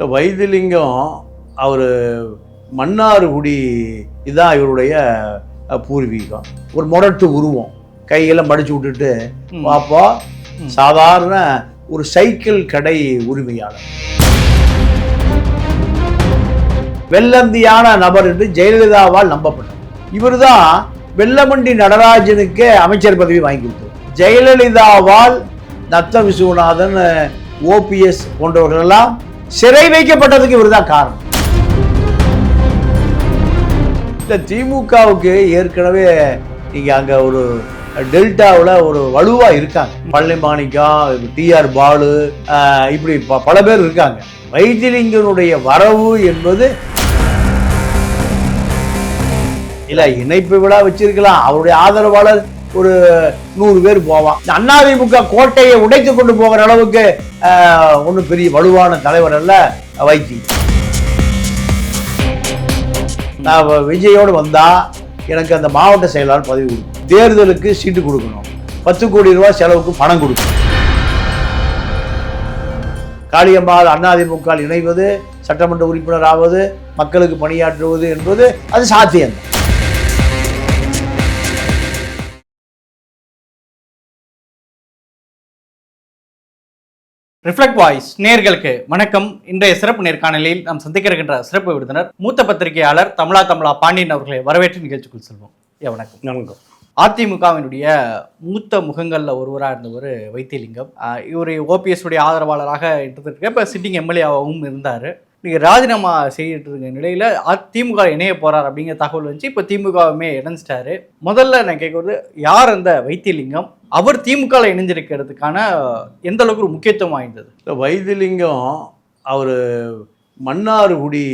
இந்த வைத்திலிங்கம் அவர் மன்னார்குடி இதான் இவருடைய பூர்வீகம். ஒரு முரட்டு உருவம். கையெல்லாம் மடிச்சு விட்டுட்டு. பாப்பா. சாதாரண ஒரு சைக்கிள் கடை உரிமையாளர். வெள்ளந்தியான நபர் என்று ஜெயலலிதாவால் நம்பப்பட்டார் இவர்தான் வெள்ளமண்டி நடராஜனுக்கு அமைச்சர் பதவி வாங்கி கொடுத்தார் ஜெயலலிதாவால் நத்த விஸ்வநாதன் ஓபிஎஸ் போன்றவர்கள் எல்லாம் சிறை வைக்கப்பட்டதுக்கு இவர்தான் காரணம். இந்த திமுகவுக்கு ஏற்கனவே நீங்கள் அங்க ஒரு டெல்டாவில் ஒரு வலுவா இருக்காங்க. பழனி மாணிக்கம் டிஆர் பாலு ஆஹ் இப்படி ப- பல பேர் இருக்காங்க. வைத்திலிங்கனுடைய வரவு என்பது இல்ல இணைப்பு விழா வச்சிருக்கலாம். அவருடைய ஆதரவாளர் ஒரு நூறு பேர் போவான். இந்த அதிமுக கோட்டையை உடைத்து கொண்டு போகிற அளவுக்கு ஒன்றும் பெரிய வலுவான தலைவர் அல்ல வைத்தி நான் விஜயோடு வந்தால் எனக்கு அந்த மாவட்ட செயலாளர் பதவி கொடுக்கும் தேர்தலுக்கு சீட்டு கொடுக்கணும். பத்து கோடி ரூபாய் செலவுக்கு பணம் கொடுக்கணும். காளியம்மாள் அதிமுக இணைவது சட்டமன்ற உறுப்பினர் ஆவது மக்களுக்கு பணியாற்றுவது என்பது அது சாத்தியம் ரிஃப்ளெக்ட் வாய்ஸ் நேர்களுக்கு வணக்கம். இன்றைய சிறப்பு நேர்காணலில் நாம் சந்திக்க இருக்கின்ற சிறப்பு விருந்தினர் மூத்த பத்திரிகையாளர் தமிழா தமிழா பாண்டியன் அவர்களை வரவேற்று நிகழ்ச்சிக்குள் செல்வோம். ஐயா வணக்கம். வணக்கம். அதிமுகவினுடைய மூத்த முகங்களில் ஒருவராக இருந்தவர் வைத்தியலிங்கம். இவர் ஓபிஎஸ் உடைய ஆதரவாளராக இருந்திருக்கு இப்போ சிட்டிங் எம்எல்ஏவாகவும் இருந்தார். நீங்கள் ராஜினாமா செய்துட்டு இருக்க நிலையில் திமுக இணைய போகிறார் அப்படிங்கிற தகவல் வந்துச்சு. இப்போ திமுகவுமே இணைஞ்சிட்டாரு. முதல்ல நான் கேட்குறது யார் அந்த வைத்தியலிங்கம்? அவர் திமுகவில் இணைஞ்சிருக்கிறதுக்கான எந்த அளவுக்கு ஒரு முக்கியத்துவம் வாய்ந்தது? வைத்தியலிங்கம் வைத்திலிங்கம் அவர் மன்னார்குடி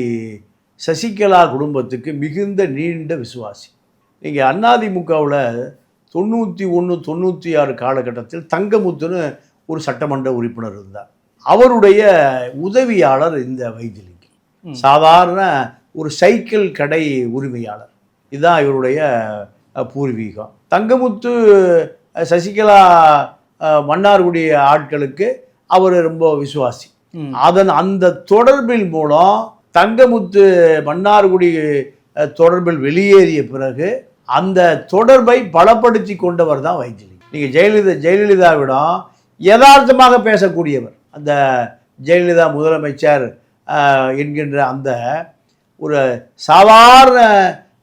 சசிகலா குடும்பத்துக்கு மிகுந்த நீண்ட விசுவாசி. நீங்கள் அதிமுகவில் தொண்ணூற்றி ஒன்று தொண்ணூற்றி ஆறு காலகட்டத்தில் தங்கமுத்துன்னு ஒரு சட்டமன்ற உறுப்பினர் இருந்தார். அவருடைய உதவியாளர் இந்த வைத்திலிங்கம். சாதாரண ஒரு சைக்கிள் கடை உரிமையாளர். இதுதான் இவருடைய பூர்வீகம். தங்கமுத்து சசிகலா மன்னார்குடி ஆட்களுக்கு அவர் ரொம்ப விசுவாசி. அதன் அந்த தொடர்பின் மூலம் தங்கமுத்து மன்னார்குடி தொடர்பில் வெளியேறிய பிறகு அந்த தொடர்பை பலப்படுத்தி கொண்டவர் தான் வைத்திலிங்கம். நீங்கள் ஜெயலலிதா ஜெயலலிதாவிடம் யதார்த்தமாக பேசக்கூடியவர். அந்த ஜெயலலிதா முதலமைச்சர் என்கின்ற அந்த ஒரு சாதாரண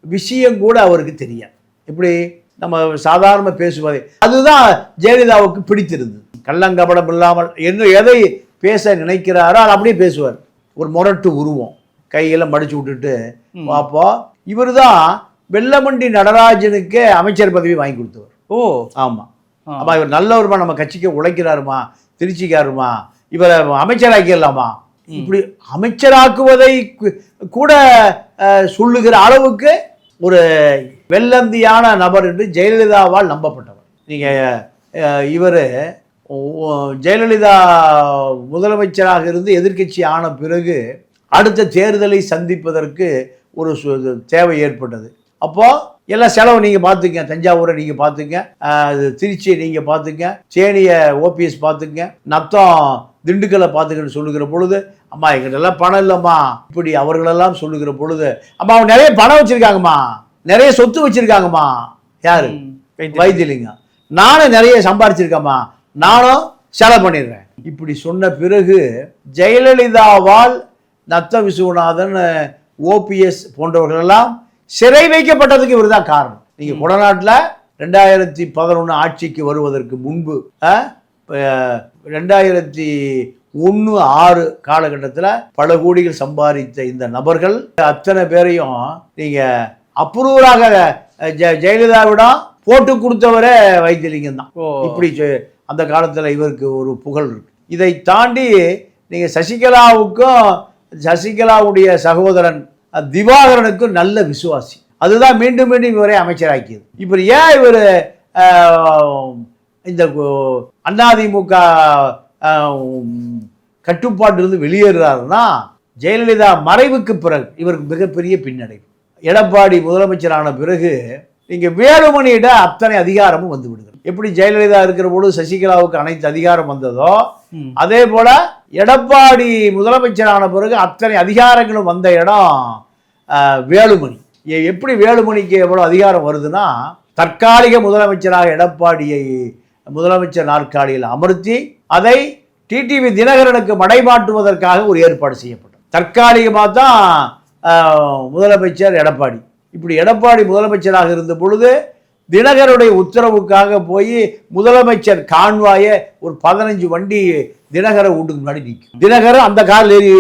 விஷயம் கூட அவருக்கு தெரியாது. எப்படி? நம்ம சாதாரண பேசுவதை. அதுதான் ஜெயலலிதாவுக்கு பிடித்திருந்தது. கள்ளங்கபடம் இல்லாமல் என்ன எதை பேச நினைக்கிறாரோ அதை அப்படியே பேசுவார். ஒரு முரட்டு உருவம். கையெல்லாம் மடிச்சு விட்டுட்டு ம். பாப்பா இவர் தான் வெள்ளமண்டி நடராஜனுக்கு அமைச்சர் பதவி வாங்கி கொடுத்தவர். ஓ. ஆமாம் ஆ. ஆமா இவர் நல்லவருமா? நம்ம கட்சிக்கு உழைக்கிறாருமா? திருச்சிக்காருமா? இவரை அமைச்சராக்கிடலாமா? இப்படி அமைச்சராக்குவதை கூட சொல்லுகிற அளவுக்கு ஒரு வெள்ளந்தியான நபர் என்று ஜெயலலிதாவால் நம்பப்பட்டவர். நீங்கள் இவர் ஜெயலலிதா முதலமைச்சராக இருந்து எதிர்க்கட்சி ஆன பிறகு அடுத்த தேர்தலை சந்திப்பதற்கு ஒரு தேவை ஏற்பட்டது. அப்போ எல்லாம் செலவு நீங்கள் பார்த்துங்க தஞ்சாவூரை நீங்கள் பார்த்துங்க திருச்சியை நீங்கள் பார்த்துங்க தேனியை ஓபிஎஸ் பார்த்துங்க நத்தம் திண்டுக்கலை பார்த்துக்கன்னு சொல்லுகிற பொழுது அம்மா எங்கிட்டலாம் பணம் இல்லைம்மா. இப்படி அவர்களெல்லாம் சொல்லுகிற பொழுது அம்மா அவங்க நிறைய பணம் வச்சுருக்காங்கம்மா. நிறைய சொத்து வச்சுருக்காங்கம்மா. யாரு. வைத்தியலிங்கம். வைத்தியலிங்கம். நானும் நிறைய சம்பாரிச்சிருக்கேம்மா. நானும் செலவு பண்ணிடுறேன். இப்படி சொன்ன பிறகு ஜெயலலிதாவால் நத்த விஸ்வநாதன் ஓபிஎஸ் போன்றவர்களெல்லாம் சிறை வைக்கப்பட்டதுக்கு இவர் தான் காரணம் நீங்கள் கொடநாட்டில் ரெண்டாயிரத்தி பதினொன்று ஆட்சிக்கு வருவதற்கு முன்பு ரெண்டாயிரத்தி ஒன்று ஆறு காலகட்டத்தில் பல கோடிகள் சம்பாதித்த இந்த நபர்கள் அத்தனை பேரையும் நீங்கள் அப்ரூவராக ஜெ ஜெயலலிதாவிடம் போட்டு கொடுத்தவரே வைத்தியலிங்கம் தான். இப்படி அந்த காலத்தில் இவருக்கு ஒரு புகழ் இருக்கு. இதை தாண்டி நீங்கள் சசிகலாவுக்கும் சசிகலாவுடைய சகோதரன் திவாகரனுக்கும் நல்ல விசுவாசி. அதுதான் மீண்டும் மீண்டும் இவரை அமைச்சராக்கியது. இப்போ ஏன் இவர் இந்த அதிமுக கட்டுப்பாட்டிலிருந்து வெளியேறுறாருன்னா ஜெயலலிதா மறைவுக்கு பிறகு இவருக்கு மிகப்பெரிய பின்னடைவு. எடப்பாடி முதலமைச்சரான பிறகு இங்கே வேலுமணியிட அத்தனை அதிகாரமும் வந்து விடுகிறது. எப்படி ஜெயலலிதா இருக்கிற பொழுது சசிகலாவுக்கு அனைத்து அதிகாரம் வந்ததோ. அதே போல எடப்பாடி முதலமைச்சரான பிறகு அத்தனை அதிகாரங்களும் வந்த இடம் வேலுமணி. எப்படி வேலுமணிக்கு எவ்வளோ அதிகாரம் வருதுன்னா தற்காலிக முதலமைச்சராக எடப்பாடியை முதலமைச்சர் நாற்காலியில் அமர்த்தி அதை டிடிவி தினகரனுக்கு மடைமாற்றுவதற்காக ஒரு ஏற்பாடு செய்யப்பட்டது. தற்காலிகமாக தான் முதலமைச்சர் எடப்பாடி. இப்படி எடப்பாடி முதலமைச்சராக இருந்த பொழுது தினகருடைய உத்தரவுக்காக போய் முதலமைச்சர் கான்வாயை ஒரு பதினஞ்சு வண்டி தினகரை வீட்டுக்கு முன்னாடி நிற்கும். தினகர் அந்த காரில் ஏறி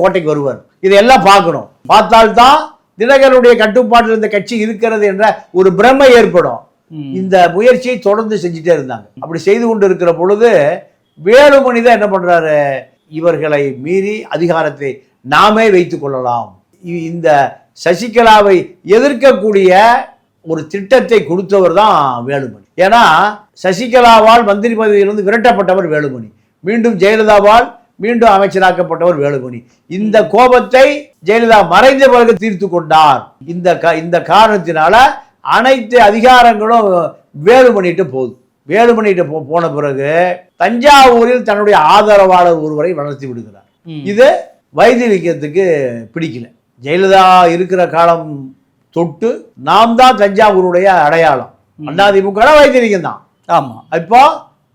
கோட்டைக்கு வருவார். இதையெல்லாம் பார்க்கணும். பார்த்தால்தான் தினகருடைய கட்டுப்பாட்டில் இந்த கட்சி இருக்கிறது என்ற ஒரு பிரமை ஏற்படும். இந்த முயற்சியை தொடர்ந்து செஞ்சுட்டே இருந்தாங்க. அப்படி செய்து கொண்டு இருக்கிற பொழுது வேலுமணி தான் என்ன பண்றாரு? இவர்களை மீறி அதிகாரத்தை நாமே வைத்து கொள்ளலாம். இந்த சசிகலாவை எதிர்க்கக்கூடிய ஒரு திட்டத்தை கொடுத்தவர் தான் வேலுமணி. ஏன்னா சசிகலாவால் மந்திரி பதவியிலிருந்து விரட்டப்பட்டவர் வேலுமணி. மீண்டும் ஜெயலலிதாவால் மீண்டும் அமைச்சராக்கப்பட்டவர் வேலுமணி. இந்த கோபத்தை ஜெயலலிதா மறைந்த பிறகு தீர்த்து கொண்டார். இந்த இந்த காரணத்தினால அனைத்து அதிகாரங்களும் வேலுமணிட்டு போகுது. வேலுமணிட்டு போ போன பிறகு தஞ்சாவூரில் தன்னுடைய ஆதரவாளர் ஒருவரை வளர்த்தி விடுகிறார். இது வைத்திலிங்கத்துக்கு பிடிக்கல. ஜெயலலிதா இருக்கிற காலம் தொட்டு நாம் தான் தஞ்சாவூருடைய அடையாளம். அதிமுக வைத்திலிங்கம் தான் ஆமா. இப்போ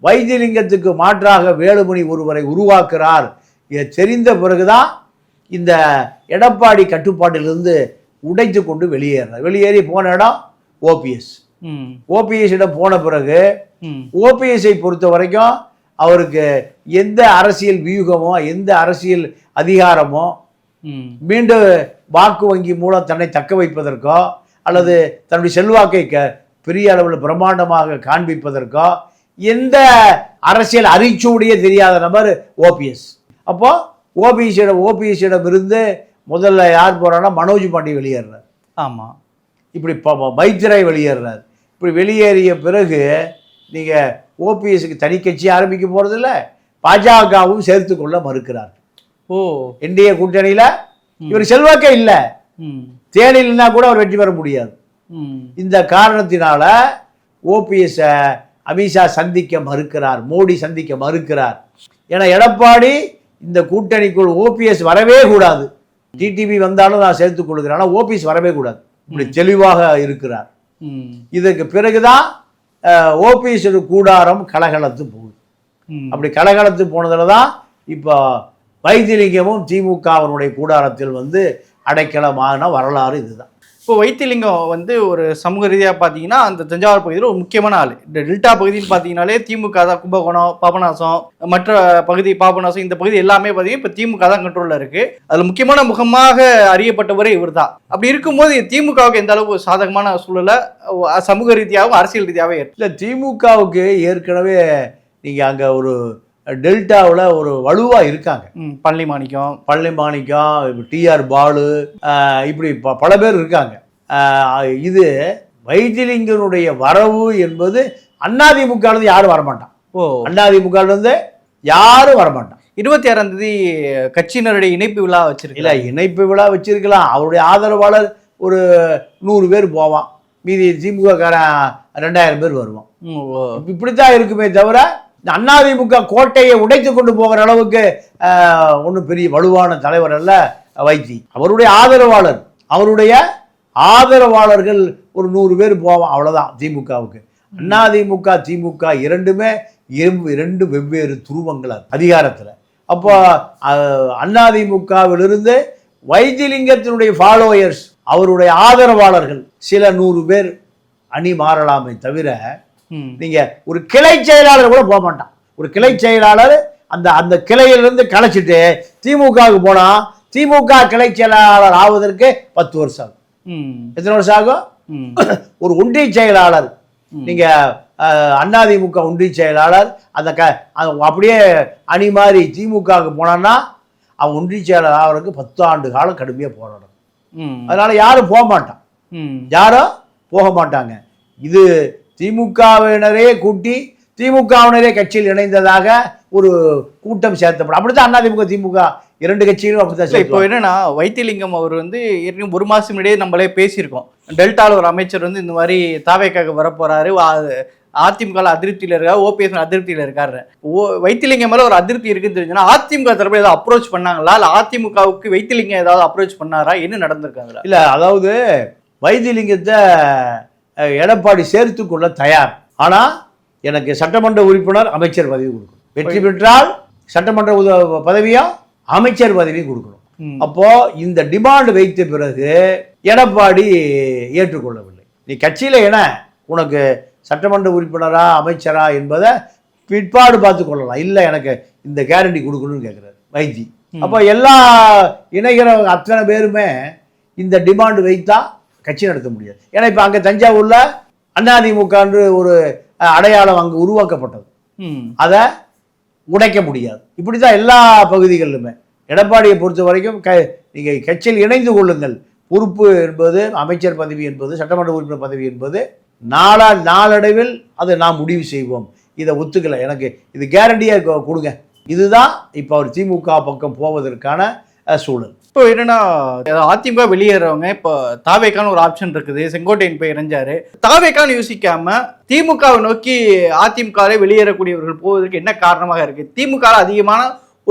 வைத்தியலிங்கத்துக்கு மாற்றாக வேலுமணி ஒருவரை உருவாக்குறார். தெரிந்த பிறகுதான் இந்த எடப்பாடி கட்டுப்பாட்டிலிருந்து உடைத்து கொண்டு வெளியேறார். வெளியேறி போன இடம் ஓபிஎஸ். ம். ஓபிஎஸ் இடம் போன பிறகு ஓபிஎஸ்ஐ பொறுத்த வரைக்கும் அவருக்கு எந்த அரசியல் வியூகமோ எந்த அரசியல் அதிகாரமோ மீண்டும் வாக்கு வங்கி மூலம் தன்னை தக்க வைப்பதற்கோ அல்லது தன்னுடைய செல்வாக்கை க பெரிய அளவில் பிரம்மாண்டமாக காண்பிப்பதற்கோ எந்த அரசியல் அரிச்சூடியே தெரியாத நபர் ஓபிஎஸ். அப்போ ஓபிஎஸ்ஸிடம் ஓபிஎஸ்ஸிடம் இருந்து முதல்ல யார் போறான்னா மனோஜ் பாண்டி வெளியேறார் ஆமா. இப்படி ப- வைத்திரை வெளியேறார். இப்படி வெளியேறிய பிறகு நீங்கள் ஓபிஎஸ்க்கு தனி கட்சி ஆரம்பிக்க போகிறதில்ல பாஜகவும் சேர்த்து கொள்ள மறுக்கிறார். ஓ. என்டிஏ கூட்டணியில் இவர் செல்வாக்கே இல்லை. தேனில்னா கூட அவர் வெற்றி பெற முடியாது. இந்த காரணத்தினால ஓபிஎஸ்ஸை அமித்ஷா சந்திக்க மறுக்கிறார் மோடி சந்திக்க மறுக்கிறார். ஏன்னா எடப்பாடி இந்த கூட்டணிக்குள் ஓபிஎஸ் வரவே கூடாது. டிடிவி வந்தாலும் நான் சேர்த்துக் கொள்கிறேன். ஆனால் ஓபிஎஸ் வரவே கூடாது. இப்படி தெளிவாக இருக்கிறார். இதற்கு பிறகுதான் ஓபிஎஸ் கூடாரம் கலகலத்து போகுது. அப்படி கலகலத்து போனதில் தான் இப்போ வைத்திலிங்கமும் திமுகவினுடைய கூடாரத்தில் வந்து அடைக்கலமான வரலாறு இதுதான். இப்போ வைத்தியலிங்கம் வந்து ஒரு சமூக ரீதியாக பார்த்தீங்கன்னா அந்த தஞ்சாவூர் பகுதியில் ஒரு முக்கியமான ஆள். இந்த டெல்டா பகுதின்னு பார்த்தீங்கனாலே திமுக தான் கும்பகோணம் பாபநாசம் மற்ற பகுதி பாபநாசம் இந்த பகுதி எல்லாமே பார்த்தீங்கன்னா இப்போ திமுக தான் கண்ட்ரோலில் இருக்குது அதில் முக்கியமான முகமாக அறியப்பட்டவரே இவர் தான். அப்படி இருக்கும்போது திமுகவுக்கு எந்த அளவுக்கு சாதகமான சூழலை சமூக ரீதியாகவும் அரசியல் ரீதியாகவே இல்லை திமுகவுக்கு ஏற்கனவே நீங்கள் அங்கே ஒரு டெல்டாவில் ஒரு வலுவாக இருக்காங்க. பழனி மாணிக்கம். பழனி மாணிக்கம் டிஆர் பாலு இப்படி ப பல பேர் இருக்காங்க. இது வைத்திலிங்கனுடைய வரவு என்பது அதிமுகலேருந்து யாரும் வரமாட்டான்? ஓ. அதிமுகலேருந்து யாரும் வரமாட்டான்? இருபத்தி ஆறாம் தேதி கட்சியினருடைய இணைப்பு விழா வச்சிருக்கல இல்லை இணைப்பு விழா வச்சிருக்கலாம். அவருடைய ஆதரவாளர் ஒரு நூறு பேர் போவான். மீதி திமுககாரன் ரெண்டாயிரம் பேர் வருவான். இப்படித்தான் இருக்குமே தவிர இந்த அதிமுக கோட்டையை உடைத்து கொண்டு போகிற அளவுக்கு ஒன்றும் பெரிய வலுவான தலைவர் அல்ல வைத்தி. அவருடைய ஆதரவாளர் அவருடைய ஆதரவாளர்கள் ஒரு நூறு பேர் போவான் அவ்வளோதான் திமுகவுக்கு. அதிமுக திமுக இரண்டுமே இரண்டு வெவ்வேறு துருவங்கள் அதிகாரத்தில். அப்போ அதிமுகவிலிருந்து வைத்திலிங்கத்தினுடைய ஃபாலோயர்ஸ் அவருடைய ஆதரவாளர்கள் சில நூறு பேர் அணி மாறலாமே தவிர நீங்க ஒரு கிளை செயலாளர் கூட போக மாட்டான். ஒரு கிளை செயலாளர் அந்த அந்த கிளையிலிருந்து கலைச்சிட்டு திமுகவுக்கு போனா திமுக கிளை செயலாளர் ஆவதற்கு பத்து வருஷம் ஆகும். எத்தனை வருஷம் ஆகும்? ஒரு ஒன்றிய செயலாளர். நீங்க அதிமுக ஒன்றிய செயலாளர் அந்த க அப்படியே அணி மாறி திமுகவுக்கு போனான்னா அவன் ஒன்றிய செயலாளர் ஆகிறதுக்கு பத்து ஆண்டு காலம் கடுமையாக போராடணும். அதனால யாரும் போக மாட்டான். யாரும் போக மாட்டாங்க. இது திமுகவினரே கூட்டி திமுகவினரே கட்சியில் இணைந்ததாக ஒரு கூட்டம் சேர்த்தப்படும். அப்படித்தான் அதிமுக திமுக இரண்டு கட்சிகளும் அப்படித்தான் இப்போ என்னன்னா வைத்திலிங்கம் அவர் வந்து ஏற்கனவே ஒரு மாசம் முன்னாடியே நம்மளே பேசியிருக்கோம். டெல்டால ஒரு அமைச்சர் வந்து இந்த மாதிரி தாவேக்காக வரப்போறாரு. அதிமுக அதிருப்தியில இருக்கா ஓபிஎஸ் அதிருப்தியில இருக்காரு ஓ வைத்திலிங்கம் மேல ஒரு அதிருப்தி இருக்குன்னு தெரிஞ்சுன்னா அதிமுக தரப்புல ஏதாவது அப்ரோச் பண்ணாங்களா? இல்ல அதிமுகவுக்கு வைத்திலிங்கம் ஏதாவது அப்ரோச் பண்ணாரா? என்ன நடந்திருக்காங்களா இல்ல அதாவது வைத்தியலிங்கத்தை எடப்பாடி சேர்த்துக் கொள்ள தயார். ஆனா எனக்கு சட்டமன்ற உறுப்பினர் அமைச்சர் பதவி கொடுக்கணும். வெற்றி பெற்றால் சட்டமன்ற உத- பதவியும் அமைச்சர் பதவியும் கொடுக்கணும். அப்போ இந்த டிமாண்ட் வைத்த பிறகு எடப்பாடி ஏற்றுக்கொள்ளவில்லை. நீ கட்சியில என்ன உனக்கு சட்டமன்ற உறுப்பினரா அமைச்சரா என்பதை பிற்பாடு பார்த்து கொள்ளலாம். இல்லை எனக்கு இந்த கேரண்டி கொடுக்கணும்னு கேட்குறாரு வைத்தி அப்போ எல்லா இணைகிற அத்தனை பேருமே இந்த டிமாண்ட் வைத்தா கட்சி நடத்த முடியாது. ஏன்னா இப்போ அங்கே தஞ்சாவூர்ல அதிமுகன்று ஒரு அடையாளம் அங்கே உருவாக்கப்பட்டது. ம். அதை உடைக்க முடியாது. இப்படி தான் எல்லா பகுதிகளிலுமே. எடப்பாடியை பொறுத்த வரைக்கும் க நீங்கள் கட்சியில் இணைந்து கொள்ளுங்கள். பொறுப்பு என்பது அமைச்சர் பதவி என்பது சட்டமன்ற உறுப்பினர் பதவி என்பது நாளா நாளடைவில் அதை நாம் முடிவு செய்வோம். இதை ஒத்துக்கலை. எனக்கு இது கேரண்டியாக கொடுங்க. இதுதான் இப்போ அவர் திமுக பக்கம் போவதற்கான சூழல். இப்போ என்னன்னா அதிமுக வெளியேறவங்க இப்போ தாவேக்கான ஒரு ஆப்ஷன் இருக்குது. செங்கோட்டையன் போய் இணைஞ்சாரு. தாவேக்கான்னு யோசிக்காம திமுகவை நோக்கி அதிமுகவை வெளியேறக்கூடியவர்கள் போவதற்கு என்ன காரணமாக இருக்கு? திமுக அதிகமான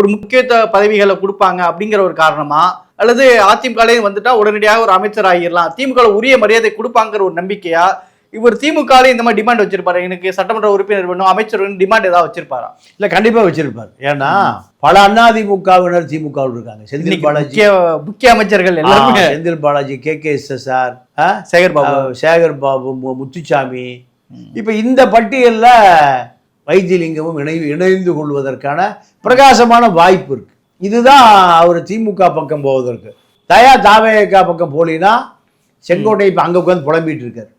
ஒரு முக்கியத்துவ பதவிகளை கொடுப்பாங்க அப்படிங்கிற ஒரு காரணமா? அல்லது அதிமுகலேயும் வந்துட்டா உடனடியாக ஒரு அமைச்சர் ஆகிடலாம் திமுக உரிய மரியாதை கொடுப்பாங்கிற ஒரு நம்பிக்கையா? இவர் திமுகலே இந்த மாதிரி டிமாண்ட் வச்சிருப்பாரு. எனக்கு சட்டமன்ற உறுப்பினர் வேணும் அமைச்சர் டிமாண்ட் ஏதாவது வச்சிருப்பாரா? இல்லை கண்டிப்பாக வச்சிருப்பார். ஏன்னா பல அதிமுகவினர் திமுகவில் இருக்காங்க. செந்தில் பாலாஜி. முக்கிய அமைச்சர்கள் எல்லாருமே. Senthil Balaji K. K. S. S. R. Sekar Babu. Sekar Babu Muthusamy. இப்போ இந்த பட்டியல்ல வைத்தியலிங்கமும் இணை இணைந்து கொள்வதற்கான பிரகாசமான வாய்ப்பு இருக்கு. இதுதான் அவர் திமுக பக்கம் போவதற்கு. தயா தாவேகா பக்கம் போலினா செங்கோட்டை இப்போ அங்கே உட்காந்து புலம்பிட்டு இருக்காரு.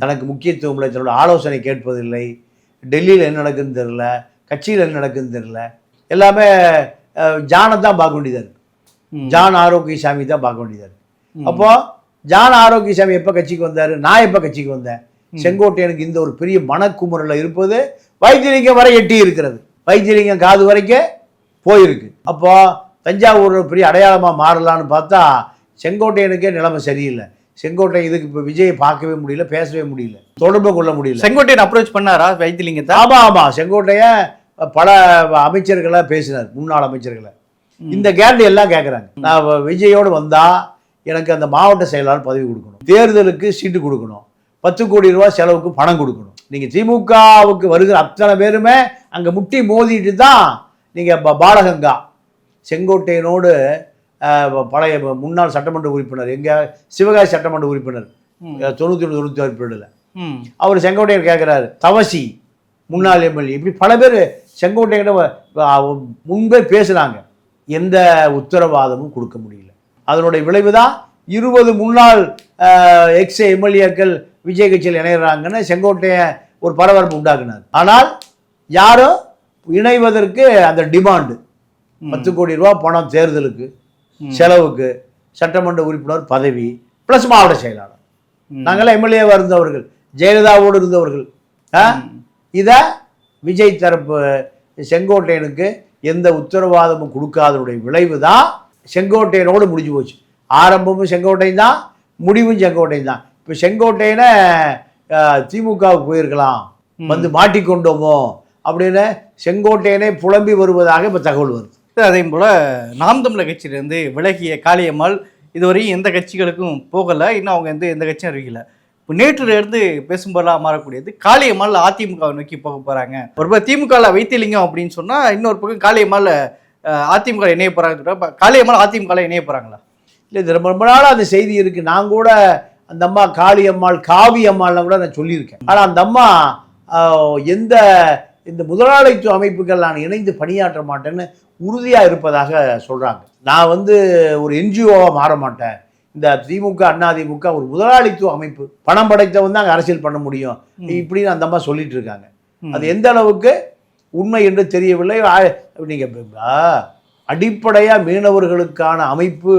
தனக்கு முக்கியத்துவம் இல்லை தன்னோட ஆலோசனை கேட்பதில்லை. டெல்லியில் என்ன நடக்குதுன்னு தெரில கட்சியில் என்ன நடக்குதுன்னு தெரில எல்லாமே ஜானை தான் பார்க்க வேண்டியதாக இருக்கு. ம். ஜான் ஆரோக்கியசாமி தான் பார்க்க வேண்டியதாக இருக்கு. ம். அப்போ ஜான் ஆரோக்கியசாமி எப்போ கட்சிக்கு வந்தார்? நான் எப்போ கட்சிக்கு வந்தேன்? செங்கோட்டையனுக்கு இந்த ஒரு பெரிய மனக்குமுறல இருப்பது வைத்தியலிங்கம் வரை எட்டி இருக்கிறது. வைத்தியலிங்கம் காது வரைக்கும் போயிருக்கு. அப்போ தஞ்சாவூர் பெரிய அடையாளமாக மாறலான்னு பார்த்தா செங்கோட்டையனுக்கே நிலைமை சரியில்லை. செங்கோட்டை இதுக்கு இப்போ விஜயை பார்க்கவே முடியல பேசவே முடியல தொடர்பு கொள்ள முடியல. செங்கோட்டையன் அப்ரோச் பண்ணாரா வைத்திலிங்கத்தை? ஆமா ஆமா செங்கோட்டைய பல அமைச்சர்களை பேசினார் முன்னாள் அமைச்சர்களை. இந்த கேரண்டி எல்லாம் கேட்குறாங்க நான் விஜயோடு வந்தா எனக்கு அந்த மாவட்ட செயலாளர் பதவி கொடுக்கணும். தேர்தலுக்கு சீட்டு கொடுக்கணும். பத்து கோடி ரூபாய் செலவுக்கு பணம் கொடுக்கணும். நீங்க திமுகவுக்கு வருகிற அத்தனை பேருமே அங்க முட்டி மோதிட்டு தான் நீங்க ப- பாலகங்கா. செங்கோட்டையனோடு பழைய முன்னாள் சட்டமன்ற உறுப்பினர் எங்க சிவகாசி சட்டமன்ற உறுப்பினர். தொண்ணூற்றி ஒன்று தொண்ணூற்றி ஆறு ம். அவர் செங்கோட்டையர் கேட்குறாரு தவசி முன்னாள் எம்எல்ஏ இப்படி பல பேர் செங்கோட்டையர் முன்பே பேசுனாங்க. எந்த உத்தரவாதமும் கொடுக்க முடியல. அதனுடைய விளைவு தான் இருபது முன்னாள் எக்ஸ் எம்எல்ஏக்கள் விஜய் கட்சியில் இணைகிறாங்கன்னு செங்கோட்டையன் ஒரு பரபரப்பு உண்டாக்குனார். ஆனால் யாரும் இணைவதற்கு அந்த டிமாண்டு. பத்து கோடி ரூபா பணம் தேர்தலுக்கு. செலவுக்கு சட்டமன்ற உறுப்பினர் பதவி ப்ளஸ் மாவட்ட செயலாளர். நாங்களாம் எம்எல்ஏவாக இருந்தவர்கள் ஜெயலலிதாவோடு இருந்தவர்கள்? இத விஜய் தரப்பு செங்கோட்டையனுக்கு எந்த உத்தரவாதமும் கொடுக்காதனுடைய விளைவு தான் செங்கோட்டையனோடு முடிஞ்சு போச்சு. ஆரம்பமும் செங்கோட்டையன் தான் முடிவும் செங்கோட்டையன் தான். இப்போ செங்கோட்டையனை திமுகவுக்கு போயிருக்கலாம். வந்து மாட்டிக்கொண்டோமோ அப்படின்னு செங்கோட்டையனை புலம்பி வருவதாக இப்போ தகவல் வருது. அதே போல் நாம் தமிழர் கட்சியிலேருந்து விலகிய காளியம்மாள் இதுவரையும் எந்த கட்சிகளுக்கும் போகலை. இன்னும் அவங்க எந்த எந்த கட்சியும் அறிவிக்கல. இப்போ நேற்றுல இருந்து பேசும்போதெல்லாம் மாறக்கூடியது காளியம்மாள் அதிமுகவை நோக்கி போக போகிறாங்க ஒரு பக்கம் திமுகவில் வைத்தியலிங்கம் அப்படின்னு சொன்னால் இன்னொரு பக்கம் காளியம்மாள் அதிமுக இணைய போறாங்க காளியம்மாள் அதிமுகவில் இணைய போகிறாங்களா இல்லை இது ரொம்ப ரொம்ப நாளாக அந்த செய்தி இருக்குது நான் கூட அந்த அம்மா காளியம்மாள் காவி அம்மாள்லாம் கூட நான் சொல்லியிருக்கேன். ஆனால் அந்த அம்மா எந்த இந்த முதலாளித்துவ அமைப்புகள் நான் இணைந்து பணியாற்ற மாட்டேன்னு உறுதியாக இருப்பதாக சொல்கிறாங்க நான் வந்து ஒரு என்ஜிஓவாக மாற மாட்டேன். இந்த திமுக அண்ணா திமுக ஒரு முதலாளித்துவ அமைப்பு. பணம் படைத்தவன் தான் அரசியல் பண்ண முடியும். இப்படின்னு அந்த அம்மா சொல்லிட்டு இருக்காங்க. அது எந்த அளவுக்கு உண்மை என்று தெரியவில்லை. ஆ- நீங்க ஆ, அடிப்படையா மீனவர்களுக்கான அமைப்பு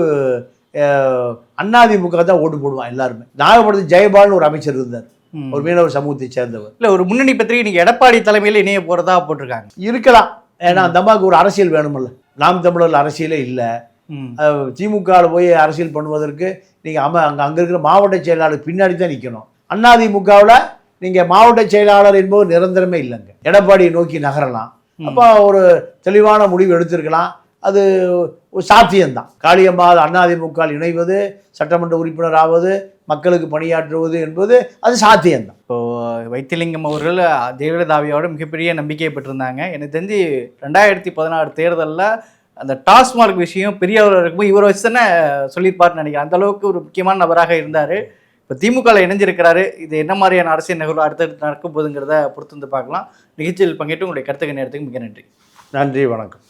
அஹ், அதிமுக தான் ஓட்டு போடுவான் எல்லாருமே. நாகப்பட்டினம் ஜெயபால்னு ஒரு அமைச்சர் இருந்தார். ஒரு மீனவர் சமூகத்தை சேர்ந்தவர். இல்ல ஒரு முன்னணி பத்திரிகை நீங்க எடப்பாடி தலைமையில இணைய போறதா போட்டிருக்காங்க. இருக்கலாம். ஏன்னா அந்த அம்மாவுக்கு ஒரு அரசியல் வேணுமல்ல நாம் தமிழர் அரசியலே இல்லை. திமுகவில் போய் அரசியல் பண்ணுவதற்கு நீங்கள் அம அங்கே அங்கே இருக்கிற மாவட்ட செயலாளர் பின்னாடி தான் நிற்கணும் அதிமுகவில் நீங்கள் மாவட்ட செயலாளர் என்பது நிரந்தரமே இல்லைங்க. எடப்பாடியை நோக்கி நகரலாம். அப்போ ஒரு தெளிவான முடிவு எடுத்திருக்கலாம். அது ஒரு சாத்தியம்தான். காளியம்மாள் அதிமுக இணைவது சட்டமன்ற உறுப்பினர் ஆவது மக்களுக்கு பணியாற்றுவது என்பது அது சாத்தியம்தான். இப்போ வைத்திலிங்கம் அவர்கள் ஜெயலலிதாவியோட மிகப்பெரிய நம்பிக்கையை பெற்றிருந்தாங்க. எனக்கு தெரிஞ்சு ரெண்டாயிரத்தி பதினாறு தேர்தலில் அந்த டாஸ்மார்க் விஷயம் பெரியவர் இருக்கும்போது இவரை வச்சு தானே சொல்லியிருப்பாருன்னு நினைக்கிறேன். அந்த அளவுக்கு ஒரு முக்கியமான நபராக இருந்தார். இப்போ திமுகவில் இணைஞ்சிருக்கிறாரு. இது என்ன மாதிரியான அரசியல் நிகழ்வு அடுத்தடுத்து நடக்க போகுதுங்கிறத பொறுத்து வந்து பார்க்கலாம். நிகழ்ச்சியில் பங்கேற்று உங்களுடைய கருத்துக்கு நேரத்துக்கு மிக நன்றி. நன்றி வணக்கம்.